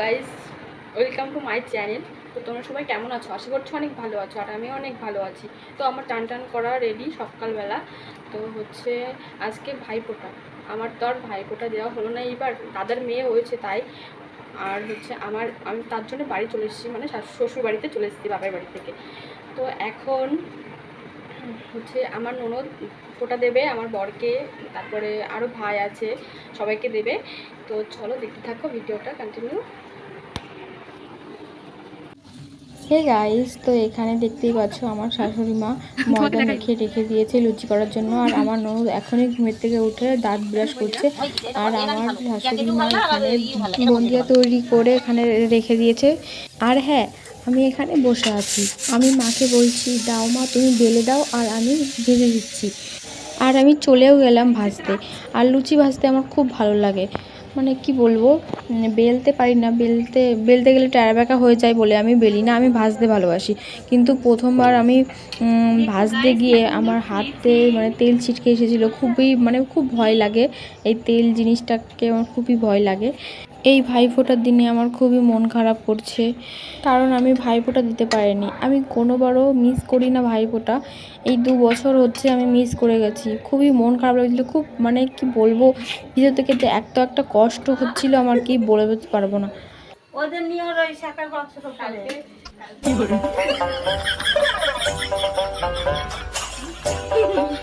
Guys welcome to my channel তো তোমরা সবাই কেমন আছো? আশা করছ অনেক ভালো আছো আর আমিও অনেক ভালো আছি। তো আমার টান টান করা রেডি সকালবেলা। তো হচ্ছে আজকে ভাইফোঁটা আমার তো আর ভাইফোঁটা দেওয়া হলো না এইবার। দাদার মেয়ে হয়েছে তাই। আর হচ্ছে আমার, আমি তার জন্য বাড়ি চলে এসেছি। মানে শ্বশুর বাড়িতে চলে এসেছি বাপের বাড়ি থেকে। তো এখন হচ্ছে আমার ননদ ফোঁটা দেবে, আমার বরকে, তারপরে আরও ভাই আছে, সবাইকে দেবে। তো চলো দেখতে থাকো ভিডিওটা কন্টিনিউ হে গাইস তো এখানে দেখতেই পাচ্ছ আমার শাশুড়ি মা ময়দা মেখে রেখে দিয়েছে লুচি করার জন্য আর আমার ননদ এখনই ঘুমের থেকে উঠে দাঁত ব্রাশ করছে আর আমার শাশুড়ি মা এখানে বন্দিয়া তৈরি করে এখানে রেখে দিয়েছে। আর হ্যাঁ আমি এখানে বসে আছি। আমি মাকে বলছি দাও মা তুমি বেলে দাও আর আমি ভেজে দিচ্ছি। আর আমি চলেও গেলাম ভাজতে। আর লুচি ভাজতে আমার খুব ভালো লাগে। মানে কি বলব বেলতে পারি না, বেলতে বেলতে গেলে টায়ার ট্যাড়াব্যাকা হয়ে যায় বলে আমি বেলি না, আমি ভাজতে ভালোবাসি। কিন্তু প্রথমবার আমি ভাজতে গিয়ে আমার হাতে মানে তেল ছিটকে এসেছিল, খুবই মানে খুব ভয় লাগে। এই তেল জিনিসটাকে আমার খুবই ভয় লাগে। এই ভাইফোঁটার দিনে আমার খুবই মন খারাপ করছে। কারণ আমি ভাইফোঁটা দিতে পারিনি। আমি কোনোবারও মিস করি না ভাইফোঁটা। এই দু বছর হচ্ছে আমি মিস করে গেছি। খুবই মন খারাপ লাগছিল। খুব মানে কি বলব ভিতর থেকে যে এত একটা কষ্ট হচ্ছিল আমার কি বলে বলতে পারব না। ওদের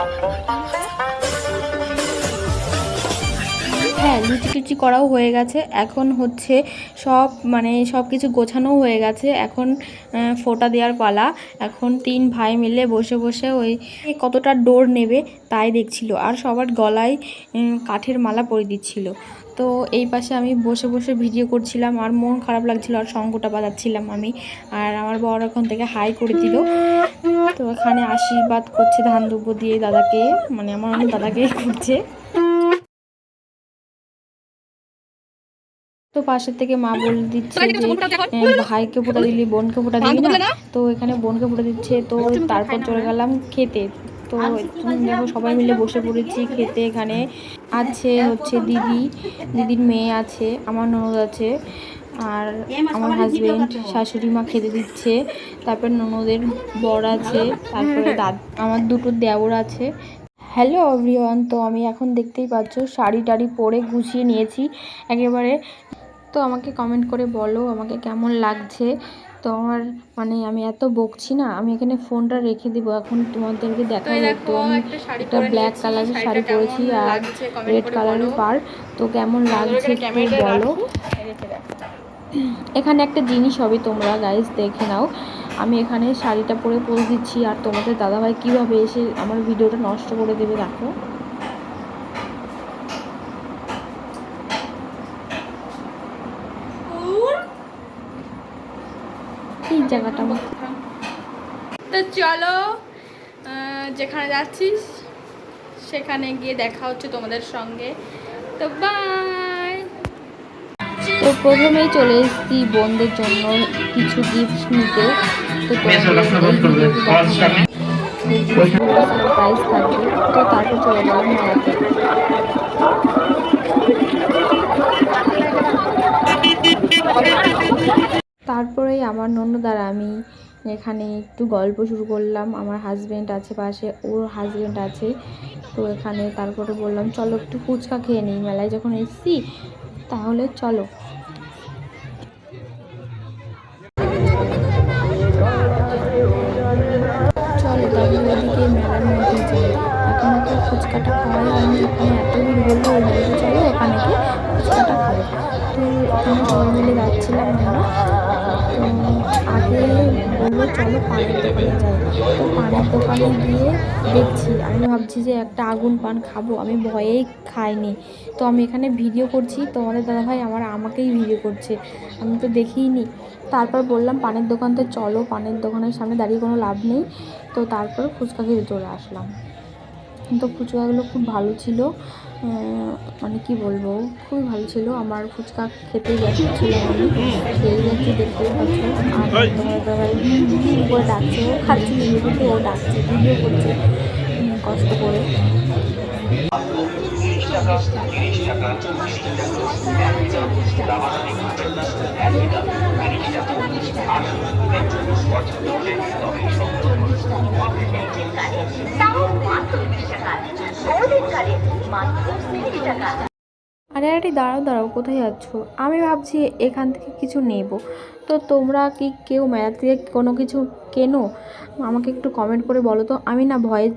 লুচি টুচি করাও হয়ে গেছে। এখন হচ্ছে সব মানে সব কিছু গোছানোও হয়ে গেছে। এখন ফোঁটা দেওয়ার পালা। এখন তিন ভাই মিলে বসে বসে ওই কতটা ডোর নেবে তাই দেখছিল। আর সবার গলায় কাঠের মালা পরে দিচ্ছিল। তো এই পাশে আমি বসে বসে ভিডিও করছিলাম আর মন খারাপ লাগছিল আর শঙ্কটা বাজাচ্ছিলাম আমি। আর আমার বর এখন থেকে হাই করে দিল। তো এখানে আশীর্বাদ করছে ধান দুব্বো দিয়ে দাদাকে মানে আমার অনেক দাদাকে করছে। তো পাশের থেকে মা বলে দিচ্ছে যে ভাইকে ফোটা দিলি বোনকে ফোটা দিবি না। তো এখানে বোনকে ফোটা দিচ্ছে তো তারপর চলে গেলাম খেতে। তো দেখো সবাই মিলে বসে পড়েছি খেতে এখানে। আছে হচ্ছে দিদি দিদির মেয়ে আছে আমার ননদ আছে আর আমার হাজব্যান্ড শাশুড়ি মা খেতে দিচ্ছে। তারপর ননদের বর আছে তারপরে দাদ আমার দুটো দেওর আছে। হ্যালো এভরিওয়ান তো আমি এখন দেখতেই পাচ্ছ শাড়ি টাড়ি পরে গুছিয়ে নিয়েছি। একেবারে তো আমাকে কমেন্ট করে বলো আমাকে কেমন লাগছে? তো আমার মানে আমি এত বকছি না আমি এখানে ফোনটা রেখে দিব এখন তোমাদেরকে দেখা তো দেখো আমি একটা ব্ল্যাক কালারের শাড়ি পরেছি আর রেড কালারের। পার তো কেমন লাগছে বলো। এখানে একটা জিনিস হবে তোমরা গাইজ দেখে নাও। আমি এখানে শাড়িটা পরে পরে দিচ্ছি আর তোমাদের দাদাভাই কীভাবে এসে আমার ভিডিওটা নষ্ট করে দেবে দেখো। এই জায়গাটা তো চলো যেখানে যাচ্ছিস সেখানে গিয়ে দেখা হচ্ছে তোমাদের সঙ্গে। তো বাই তো প্রথমেই চলে এসেছি বোনদের জন্য কিছু গিফট নিতে। তো সারপ্রাইজ থাকবে। তো তারপর চলে গেলাম মেলাতে তারপরেই আমার ননদার আমি এখানে একটু গল্প শুরু করলাম। আমার হাজব্যান্ড আছে পাশে, ওর হাজব্যান্ড আছে। তো এখানে তারপরে বললাম, চলো একটু ফুচকা খেয়ে নিই মেলায় যখন এসছি, তাহলে চলো। চলো পানের দোকানে যাই তো পানের দোকানে গিয়ে দেখছি। আমি ভাবছি যে একটা আগুন পান খাব। আমি ভয়েই খাইনি। তো আমি এখানে ভিডিও করছি। তো আমাদের দাদাভাই আমার আমাকেই ভিডিও করছে। আমি তো দেখিনি। তারপর বললাম পানের দোকান তো চলো। পানের দোকানের সামনে দাঁড়িয়ে কোনো লাভ নেই। তো তারপর ফুচকা খেতে চলে আসলাম। তো ফুচকাগুলো খুব ভালো ছিল। মানে কি বলব খুবই ভালো ছিল। আমার ফুচকা খেতে যাচ্ছিলাম আমি। খেয়ে যাচ্ছি দেখতেই পাচ্ছি। আর তোমার করে ডাকছে ও খাচ্ছি ও ডাকছে ভিডিও করছে। কষ্ট করে। তাও মাত্র তিরিশ টাকা। গোল্ডেন কার্ডে মাত্র তিরিশ টাকা। আরে আরে, দাঁড়াও দাঁড়াও, কোথায় যাচ্ছ? আমি ভাবছি এখান থেকে কিছু নেব। তো তোমরা কি কেউ মেলা থেকে কোনো কিছু কেনো? আমাকে একটু কমেন্ট করে বলো তো, আমি না ভয়ের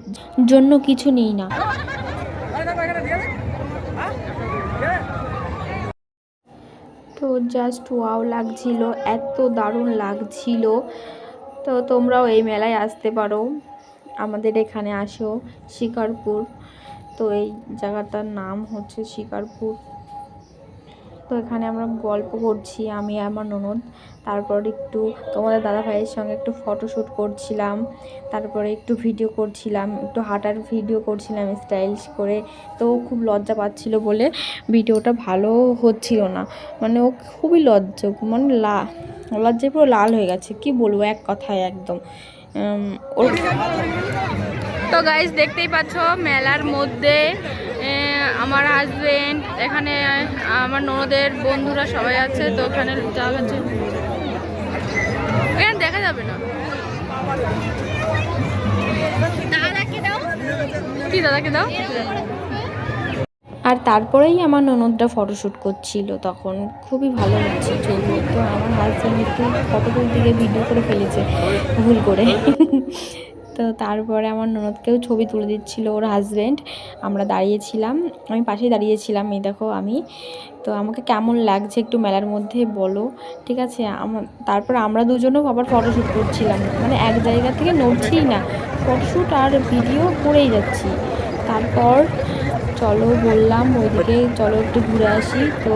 জন্য কিছু নিই না। তো জাস্ট ওয়াও লাগছিল, এত দারুণ লাগছিল। তো তোমরাও এই মেলায় আসতে পারো। আমাদের এখানে আসো, শিকারপুর। তো এই জায়গাটার নাম হচ্ছে শিকারপুর। তো এখানে আমরা গল্প করছি, আমি আমার ননদ। তারপর একটু তোমাদের দাদা ভাইয়ের সঙ্গে একটু ফটোশ্যুট করছিলাম। তারপরে একটু ভিডিও করছিলাম, একটু হাঁটার ভিডিও করছিলাম স্টাইলিশ করে। তো খুব লজ্জা পাচ্ছিল বলে ভিডিওটা ভালো হচ্ছিল না। মানে ও খুবই লজ্জা মানে লা, লজ্জায় পুরো লাল হয়ে গেছে। কি বলব, এক কথায় একদম। ওর তো গাইজ দেখতেই পাচ্ছ মেলার মধ্যে এ, আমার হাজবেন্ড এখানে আমার ননদের বন্ধুরা সবাই আছে তো ওখানে যাওয়া হচ্ছে এখানে দেখা যাবে না। কি দাদাকে দাও? আর তারপরেই আমার ননদটা ফটোশ্যুট করছিল তখন। খুবই ভালো লাগছে ছবি। তো আমার হাজব্যান্ড একটু ফটো তুলতে গিয়ে ভিডিও করে ফেলেছে। ভুল করে। তো তারপরে আমার ননদকেও ছবি তুলে দিচ্ছিল ওর হাজব্যান্ড আমরা দাঁড়িয়েছিলাম, আমি পাশেই দাঁড়িয়েছিলাম, এই দেখো আমি। তো আমাকে কেমন লাগছে একটু মেলার মধ্যে বলো, ঠিক আছে? তারপর আমরা দুজনও আবার ফটোশ্যুট করছিলাম। মানে এক জায়গা থেকে নড়ছিই না ফটোশ্যুট আর ভিডিও করেই যাচ্ছি। তারপর চলো বললাম ওইদিকে চলো একটু ঘুরে আসি। তো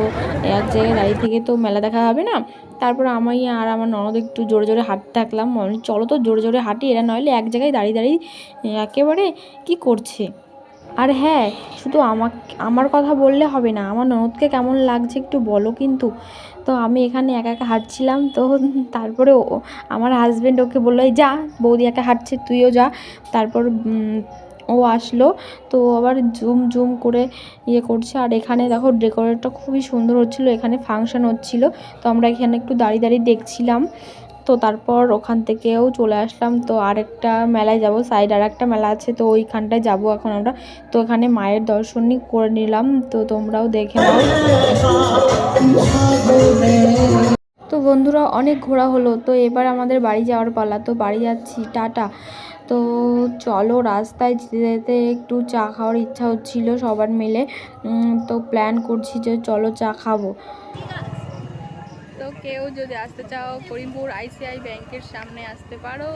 এক জায়গায় দাঁড়িয়ে থেকে তো মেলা দেখা হবে না? তারপর আমি আর আমার ননদ একটু জোরে জোরে হাঁটতে থাকলাম। চলো তো জোরে জোরে হাঁটি, এরা নইলে এক জায়গায় দাঁড়িয়ে দাঁড়িয়ে একেবারে কি করছে? আর হ্যাঁ শুধু আমাক, আমার কথা বললে হবে না, আমার ননদকে কেমন লাগছে একটু বলো কিন্তু। তো আমি এখানে একা একা হাঁটছিলাম, তো তারপরে আমার হাজব্যান্ড ওকে বলল, "এই যা, বৌদি একা হাঁটছে, তুইও যা। তারপর ও আসলো, তো আবার জুম জুম করে ইয়ে করছে। আর এখানে দেখো ডেকোরেটটা খুবই সুন্দর হচ্ছিল, এখানে ফাংশন হচ্ছিল। তো আমরা এখানে একটু দাঁড়িয়ে দাঁড়িয়ে দেখছিলাম। তো তারপর ওখান থেকেও চলে আসলাম। তো আরেকটা মেলায় যাব, সাইড আর একটা মেলা আছে, তো ওইখানটায় যাব এখন আমরা। তো এখানে মায়ের দর্শনই করে নিলাম। তো তোমরাও দেখে নাও। তো বন্ধুরা, অনেক ঘোরা হলো। তো এবার আমাদের বাড়ি যাওয়ার পালা। তো বাড়ি যাচ্ছি, টাটা। তো চলো রাস্তায় যেতে যেতে একটু চা খাওয়ার ইচ্ছা হচ্ছিল সবার মিলে। তো প্ল্যান করছি যে চলো চা খাব। তো কেউ যদি আসতে চাও করিমপুর আইসিআই ব্যাংকের সামনে আসতে পারো।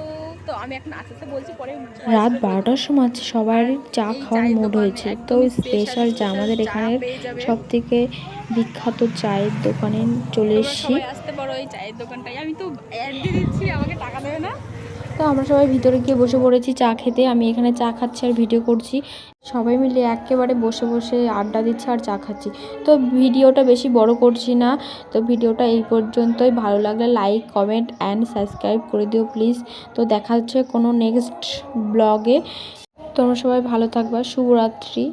তো আমি এখন আস্তে আস্তে বলছি পরে রাত বারোটার সময় সবার চা খাওয়ার মুড হয়েছে। তো স্পেশাল চা আমাদের এখানে সব থেকে বিখ্যাত চায়ের দোকানে চলে এসেছি। আসতে পারো এই চায়ের দোকানটায়। আমি তো অ্যাড দিয়ে দিচ্ছি আমাকে টাকা দেবে না। তো আমরা সবাই ভিতরে গিয়ে বসে পড়েছি, চা খেতে। আমি এখানে চা খাচ্ছি আর ভিডিও করছি। সবাই মিলে একেবারে বসে বসে আড্ডা দিচ্ছি আর চা খাচ্ছি। তো ভিডিওটা বেশি বড় করছি না। তো ভিডিওটা এই পর্যন্তই। ভালো লাগলে লাইক, কমেন্ট অ্যান্ড সাবস্ক্রাইব করে দিও প্লিজ তো দেখা হচ্ছে কোনো নেক্সট ব্লগে তোমরা সবাই ভালো থাকবা। শুভরাত্রি।